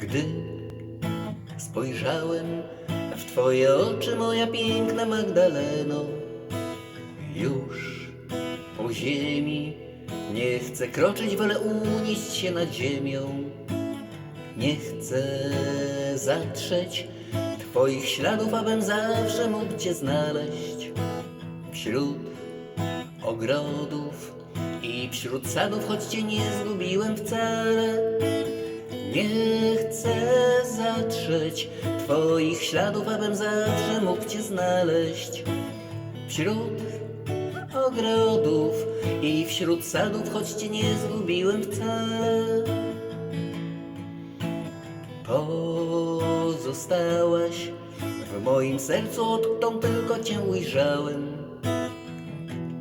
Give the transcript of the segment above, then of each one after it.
Gdy spojrzałem w Twoje oczy, moja piękna Magdaleno, już po ziemi nie chcę kroczyć, wolę unieść się nad ziemią. Nie chcę zatrzeć Twoich śladów, abym zawsze mógł Cię znaleźć wśród ogrodów i wśród sadów, choć Cię nie zgubiłem wcale. Nie chcę zatrzeć Twoich śladów, abym zawsze mógł Cię znaleźć wśród ogrodów i wśród sadów, choć Cię nie zgubiłem wcale. Pozostałaś w moim sercu, odkąd tylko Cię ujrzałem.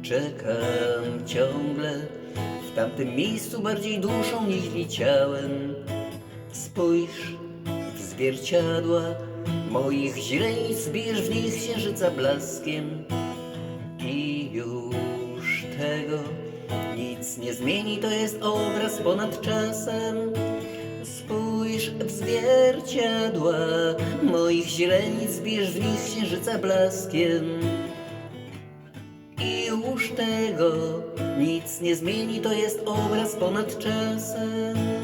Czekam ciągle w tamtym miejscu bardziej duszą niż ciałem. Spójrz w zwierciadła moich źrenic, bierz w nich księżyca blaskiem. I już tego nic nie zmieni, to jest obraz ponad czasem. Spójrz w zwierciadła moich źrenic, bierz w nich księżyca blaskiem. I już tego nic nie zmieni, to jest obraz ponad czasem.